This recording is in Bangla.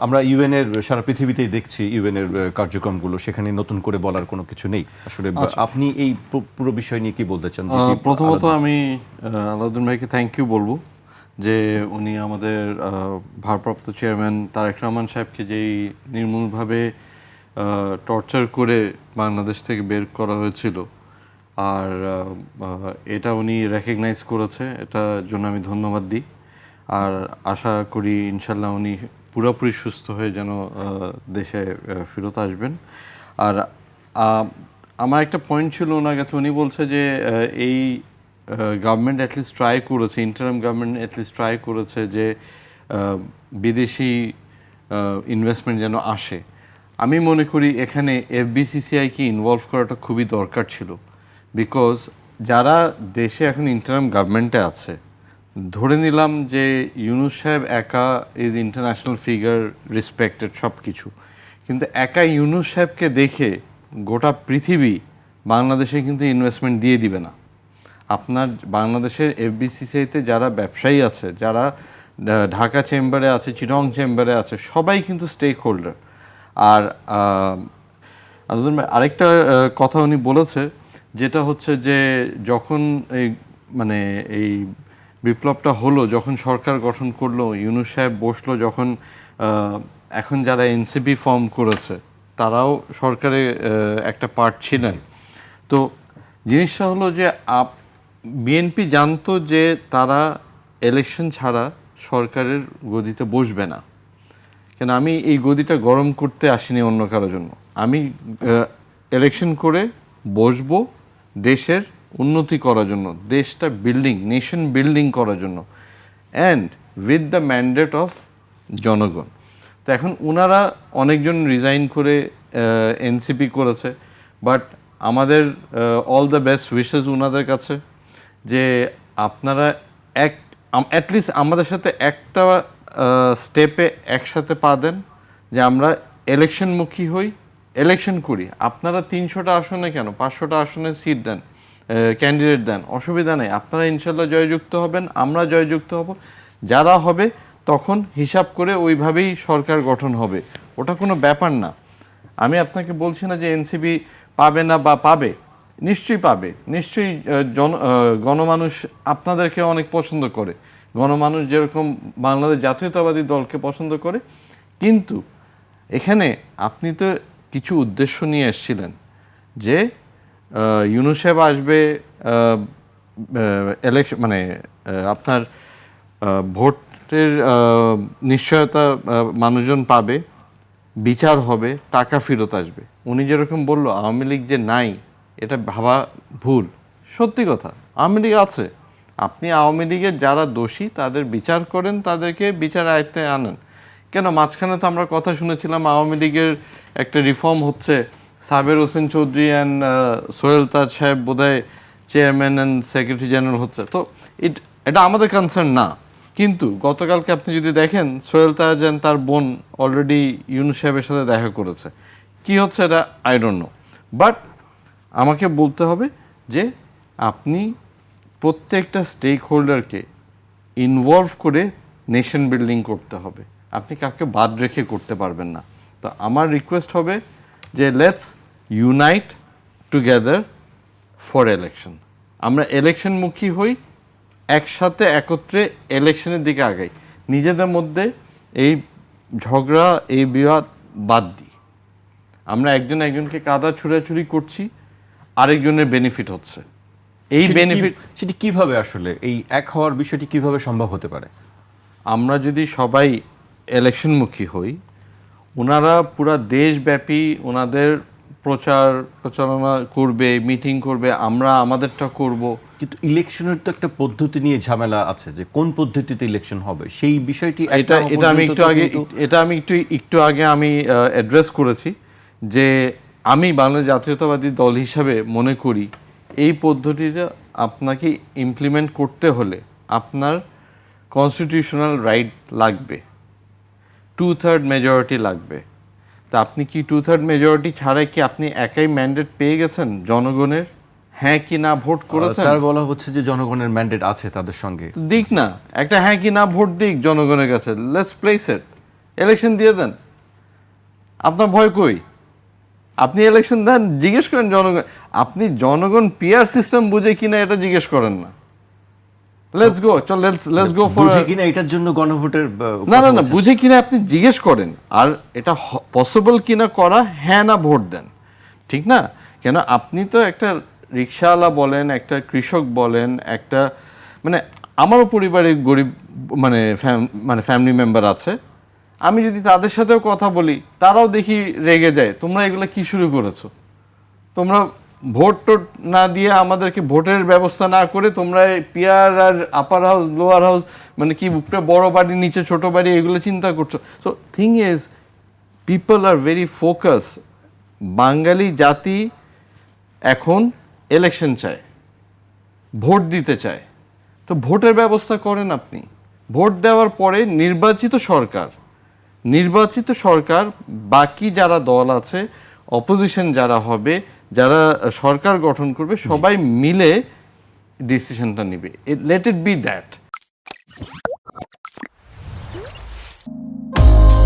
আমরা ইউএন এর সারা পৃথিবীতেই দেখছি ইউএন এর আহ, কার্যক্রমগুলো। সেখানে নতুন করে বলার কোনো কিছু নেই। আসলে আপনি এই পুরো বিষয় নিয়ে কি বলতে চান? প্রথমত আমি আলাউদ্দিন ভাইকে থ্যাংক ইউ বলব যে উনি আমাদের ভারপ্রাপ্ত চেয়ারম্যান তারেক রহমান সাহেবকে যেই নির্মূলভাবে টর্চার করে বাংলাদেশ থেকে বের করা হয়েছিল। আর এটা উনি রেকগনাইজ করেছে। এটার জন্য আমি ধন্যবাদ দিই। আর আশা করি ইনশাল্লাহ উনি পুরোপুরি সুস্থ হয়ে যেন দেশে ফেরত আসবেন। আর আমার একটা পয়েন্ট ছিল ওনার কাছে। উনি বলছে যে এই গভর্নমেন্ট অ্যাটলিস্ট ট্রাই করেছে ইন্টারাম গভর্নমেন্ট অ্যাটলিস্ট ট্রাই করেছে যে বিদেশি ইনভেস্টমেন্ট যেন আসে। আমি মনে করি এখানে এফবিসিসিআইকে ইনভলভ করাটা খুবই দরকার ছিল। বিকজ যারা দেশে এখন ইন্টারাম গভর্নমেন্টে আছে ধরে নিলাম যে ইউনুস সাহেব একা ইজ ইন্টারন্যাশনাল ফিগার রেসপেক্টেড সব কিছু কিন্তু একা ইউনুস সাহেবকে দেখে গোটা পৃথিবী বাংলাদেশে কিন্তু ইনভেস্টমেন্ট দিয়ে দিবে না। আপনার বাংলাদেশের এফবিসিসিআইতে যারা ব্যবসায়ী আছে, যারা ঢাকা চেম্বারে আছে চিরং চেম্বারে আছে, সবাই কিন্তু স্টেক হোল্ডার আর আরেকটা কথা উনি বলেছে, যেটা হচ্ছে যে যখন এই মানে এই বিপ্লবটা হলো যখন সরকার গঠন করল, ইউনুস সাহেব বসল যখন এখন যারা এনসিপি ফর্ম করেছে, তারাও সরকারে একটা পার্ট ছিলেন। তো জিনিসটা হলো যে আপ, বিএনপি জানতো যে তারা ইলেকশন ছাড়া সরকারের গদিতে বসবে না। কেন আমি এই গদিটা গরম করতে আসিনি অন্য কারোর জন্য। আমি ইলেকশন করে বসবো দেশের উন্নতি করার জন্য, দেশটা বিল্ডিং নেশন বিল্ডিং করার জন্য and with the mandate of জনগণ। তো এখন ওনারা অনেকজন রিজাইন করে এনসিপি করেছে বাট আমাদের অল দ্য বেস্ট উইশেস ওনাদের কাছে, যে আপনারা এক অ্যাটলিস্ট আমাদের সাথে একটা স্টেপে একসাথে পা দেন, যে আমরা ইলেকশনমুখী হই ইলেকশন করি। আপনারা তিনশোটা আসনে কেন? পাঁচশোটা আসনে সিট দেন। ক্যান্ডিডেট দেন। অসুবিধা নেই। আপনারা ইনশাল্লাহ জয়যুক্ত হবেন, আমরা জয়যুক্ত হব। যারা হবে, তখন হিসাব করে ওইভাবেই সরকার গঠন হবে। ওটা কোনো ব্যাপার না। আমি আপনাকে বলছি না যে এনসিবি পাবে না বা পাবে। নিশ্চয়ই পাবে। নিশ্চয়ই জন গণমানুষ আপনাদেরকে অনেক পছন্দ করে। গণমানুষ যেরকম বাংলাদেশ জাতীয়তাবাদী দলকে পছন্দ করে। কিন্তু এখানে আপনি তো কিছু উদ্দেশ্য নিয়ে এসেছিলেন যে আহ, ইউনুস সাহেব আসবে ইলেকশন মানে আপনার ভোটের নিশ্চয়তা মানুষজন পাবে বিচার হবে টাকা ফেরত আসবে। উনি যেরকম বলল আওয়ামী লীগ যে নাই এটা ভাবা ভুল। সত্যি কথা আওয়ামী লীগ আছে। আপনি আওয়ামী লীগের যারা দোষী তাদের বিচার করেন তাদেরকে বিচার আয়ত্তে আনেন। কেন? মাঝখানে তো আমরা কথা শুনেছিলাম আওয়ামী লীগের একটা রিফর্ম হচ্ছে সাবের হোসেন চৌধুরী অ্যান্ড সোহেল তাজ সাহেব বোধহয় চেয়ারম্যান অ্যান্ড সেক্রেটারি জেনারেল হচ্ছে। তো ইট এটা আমাদের কনসার্ন না। কিন্তু গতকালকে আপনি যদি দেখেন, সোহেল তাজান তার বোন অলরেডি ইউনুস সাহেবের সাথে দেখা করেছে। কি হচ্ছে এটা? আই ডোন্ট নো বাট আমাকে বলতে হবে যে আপনি প্রত্যেকটা স্টেক হোল্ডারকে ইনভলভ করে নেশন বিল্ডিং করতে হবে। আপনি কাউকে বাদ রেখে করতে পারবেন না। তো আমার রিকোয়েস্ট হবে যে let's unite together for election আমরা ইলেকশনমুখী হই একসাথে একত্রে ইলেকশনের দিকে আগাই। নিজেদের মধ্যে এই ঝগড়া এই বিবাদ বাদ দিই। আমরা একজন একজনকে কাদা ছুড়াছুড়ি করছি আরেকজনের বেনিফিট হচ্ছে। এই বেনিফিট সেটি কীভাবে আসলে? এই এক হওয়ার বিষয়টি কীভাবে সম্ভব হতে পারে? আমরা যদি সবাই ইলেকশনমুখী হই ওনারা পুরা দেশব্যাপী ওনাদের প্রচার প্রচারণা করবে মিটিং করবে আমরা আমাদেরটা করব। কিন্তু ইলেকশনের তো একটা পদ্ধতি নিয়ে ঝামেলা আছে যে কোন পদ্ধতিতে ইলেকশন হবে সেই বিষয়টি এটা এটা আমি একটু আগে এটা আমি একটু একটু আগে আমি অ্যাড্রেস করেছি যে আমি বাংলাদেশ জাতীয়তাবাদী দল হিসাবে মনে করি এই পদ্ধতিটা আপনাকে ইমপ্লিমেন্ট করতে হলে আপনার কনস্টিটিউশনাল রাইট লাগবে। টু থার্ড মেজরিটি লাগবে। তা আপনি কি টু থার্ড মেজরিটি ছাড়াই কি আপনি একাই ম্যান্ডেট পেয়ে গেছেন জনগণের? হ্যাঁ কি না ভোট করেছেন? তার বলা হচ্ছে যে জনগণের ম্যান্ডেট আছে তাদের সঙ্গে। দিক না একটা হ্যাঁ কি না ভোট দিক জনগণের কাছে। লেটস প্লেস ইট ইলেকশন দিয়ে দেন। আপনার ভয় কই? আপনি ইলেকশন দেন জিজ্ঞেস করেন জনগণ। আপনি জনগণ পিআর সিস্টেম বুঝে কিনা এটা জিজ্ঞেস করেন না। লেটস গো চল লেটস লেটস গো ফর বুঝে কিনা এটার জন্য গণভোটের না না না? বুঝে কিনা আপনি জিজ্ঞেস করেন আর এটা পসিবল কিনা করা হ্যাঁ না ভোট দেন ঠিক না কেন আপনি তো একটা রিক্সাওয়ালা বলেন একটা কৃষক বলেন একটা মানে আমারও পরিবারে গরিব মানে মানে ফ্যামিলি মেম্বার আছে আমি যদি তাদের সাথেও কথা বলি তারাও দেখি রেগে যায় তোমরা এগুলো কি শুরু করেছ তোমরা ভোট টোট না দিয়ে আমাদেরকে ভোটের ব্যবস্থা না করে তোমরা পিয়ার আর আপার হাউস, লোয়ার হাউস মানে কি, উপরে বড় বাড়ি, নিচে ছোট বাড়ি, এগুলো চিন্তা করছ। So thing is people are very focus Bengali জাতি এখন ইলেকশন চায়, ভোট দিতে চায়। তো ভোটের ব্যবস্থা করেন আপনি। ভোট দেওয়ার পরে নির্বাচিত সরকার নির্বাচিত সরকার, বাকি যারা দল আছে অপোজিশন যারা হবে যারা সরকার গঠন করবে সবাই মিলে ডিসিশনটা নেবে। Let it be that